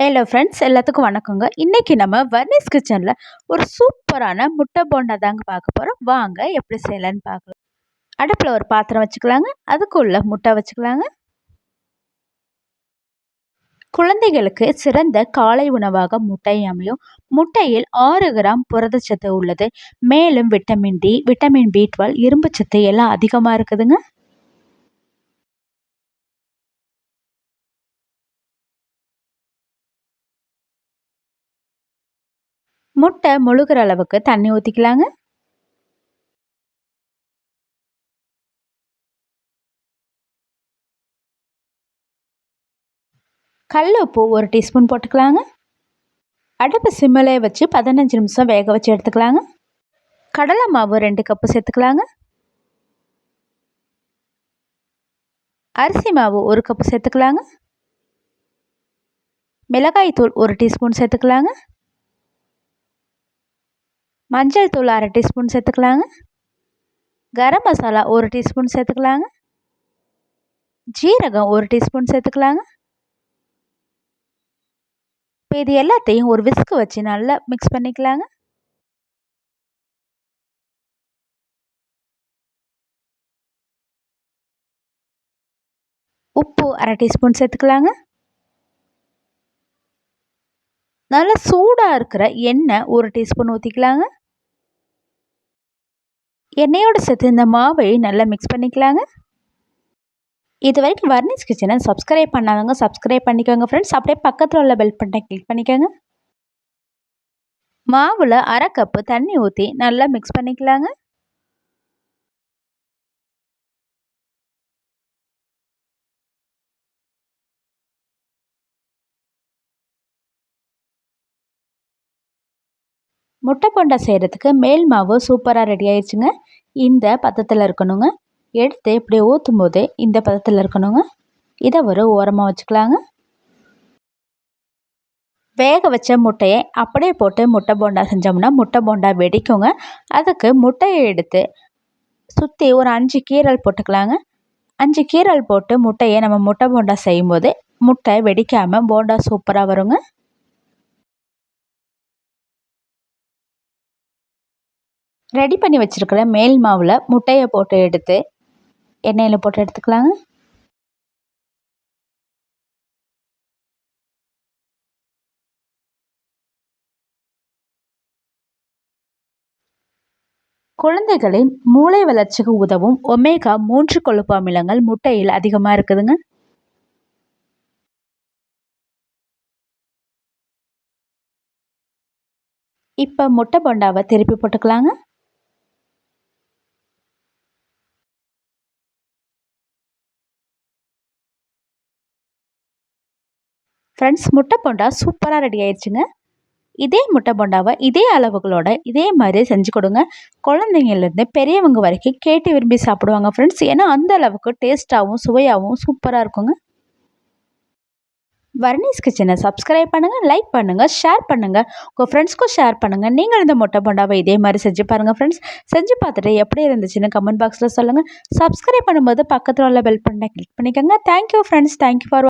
Hello friends எல்லாத்துக்கும் வணக்கங்க. இன்றைக்கி நம்ம வர்னிஸ் கிச்சனில் ஒரு சூப்பரான முட்டை போண்டா தாங்க பார்க்க போகிறோம் வாங்க எப்படி செய்யலான்னு பார்க்கலாம். அடுப்பில் ஒரு பாத்திரம் வச்சுக்கலாங்க. அதுக்குள்ளே முட்டை வச்சுக்கலாங்க. குழந்தைகளுக்கு சிறந்த காலை உணவாக முட்டை அமையும். முட்டையில் ஆறு கிராம் புரதச்சத்து உள்ளது. மேலும் vitamin D vitamin B twelve இரும்பு சத்து எல்லாம் அதிகமாக இருக்குதுங்க. முட்டை முழுகிற அளவுக்கு தண்ணி ஊற்றிக்கலாங்க கல் உப்பு ஒரு டீஸ்பூன் போட்டுக்கலாங்க. அடுப்பு சிம்மிலே வச்சு பதினஞ்சு நிமிஷம் வேக வச்சு எடுத்துக்கலாங்க. கடலை மாவு ரெண்டு கப்பு சேர்த்துக்கலாங்க. அரிசி மாவு ஒரு கப்பு சேர்த்துக்கலாங்க. மிளகாய் தூள் ஒரு டீஸ்பூன் சேர்த்துக்கலாங்க. மஞ்சள் தூள் அரை டீஸ்பூன் சேர்த்துக்கலாங்க. கரம் மசாலா ஒரு டீஸ்பூன் சேர்த்துக்கலாங்க. ஜீரகம் ஒரு டீஸ்பூன் சேர்த்துக்கலாங்க. இப்போ இது எல்லாத்தையும் ஒரு விஸ்கு வச்சு நல்லா மிக்ஸ் பண்ணிக்கலாங்க. உப்பு அரை டீஸ்பூன் சேர்த்துக்கலாங்க. நல்லா சூடாக இருக்கிற எண்ணெய் ஒரு டீஸ்பூன் ஊற்றிக்கலாங்க எண்ணெயோடு சேர்த்து இந்த மாவை நல்லா மிக்ஸ் பண்ணிக்கலாங்க. இது வரைக்கும் வர்னிஸ் கிச்சனை சப்ஸ்கிரைப் பண்ணாதவங்க சப்ஸ்கிரைப் பண்ணிக்கோங்க ஃப்ரெண்ட்ஸ் அப்படியே பக்கத்தில் உள்ள பெல் பட்டனை கிளிக் பண்ணிக்கோங்க. மாவில் அரை கப்பு தண்ணி ஊற்றி நல்லா மிக்ஸ் பண்ணிக்கலாங்க. முட்டை போண்டா செய்கிறதுக்கு மேல் மாவு சூப்பராக ரெடி ஆயிடுச்சுங்க இந்த பதத்தில் இருக்கணுங்க. எடுத்து இப்படி ஊற்றும் போதே இந்த பதத்தில் இருக்கணுங்க. இதை ஒரு ஓரமாக வச்சுக்கலாங்க. வேக வச்ச முட்டையை அப்படியே போட்டு முட்டை போண்டா செஞ்சோம்னா முட்டை போண்டா வெடிக்குங்க. அதுக்கு முட்டையை எடுத்து சுற்றி ஒரு அஞ்சு கீரல் போட்டுக்கலாங்க. அஞ்சு கீரல் போட்டு முட்டையை நம்ம முட்டை போண்டா செய்யும்போது முட்டை வெடிக்காமல் போண்டா சூப்பராக வருங்க. ரெடி பண்ணி வச்சுருக்கிற மேல் மாவில் முட்டையை போட்டு எடுத்து எண்ணெயில் போட்டு எடுத்துக்கலாங்க. குழந்தைகளின் மூளை வளர்ச்சிக்கு உதவும் ஒமேகா மூன்று கொழுப்பு அமிலங்கள் முட்டையில் அதிகமாக இருக்குதுங்க. இப்போ முட்டை போண்டாவை திருப்பி போட்டுக்கலாங்க. ஃப்ரெண்ட்ஸ் முட்டை போண்டா சூப்பராக ரெடி ஆயிடுச்சுங்க இதே முட்டை போண்டாவை இதே அளவுகளோட இதே மாதிரி செஞ்சு கொடுங்க. குழந்தைங்கள்லேருந்து பெரியவங்க வரைக்கும் கேட்டு விரும்பி சாப்பிடுவாங்க ஃப்ரெண்ட்ஸ் ஏன்னா அந்த அளவுக்கு டேஸ்ட்டாகவும் சுவையாகவும் சூப்பராக இருக்குங்க. வர்ணீஸ் கிச்சனை சப்ஸ்கிரைப் பண்ணுங்கள் லைக் பண்ணுங்கள் ஷேர் பண்ணுங்கள் உங்கள் ஃப்ரெண்ட்ஸ்க்கும் ஷேர் பண்ணுங்கள் நீங்கள் இந்த முட்டை போண்டாவை இதே மாதிரி செஞ்சு பாருங்கள் ஃப்ரெண்ட்ஸ் செஞ்சு பார்த்துட்டு எப்படி இருந்துச்சுன்னு கமெண்ட் பாக்ஸில் சொல்லுங்கள் சப்ஸ்கிரைப் பண்ணும்போது பக்கத்தில் உள்ள பெல் பண்ண கிளிக் பண்ணிக்கோங்க. Thank you friends thank you for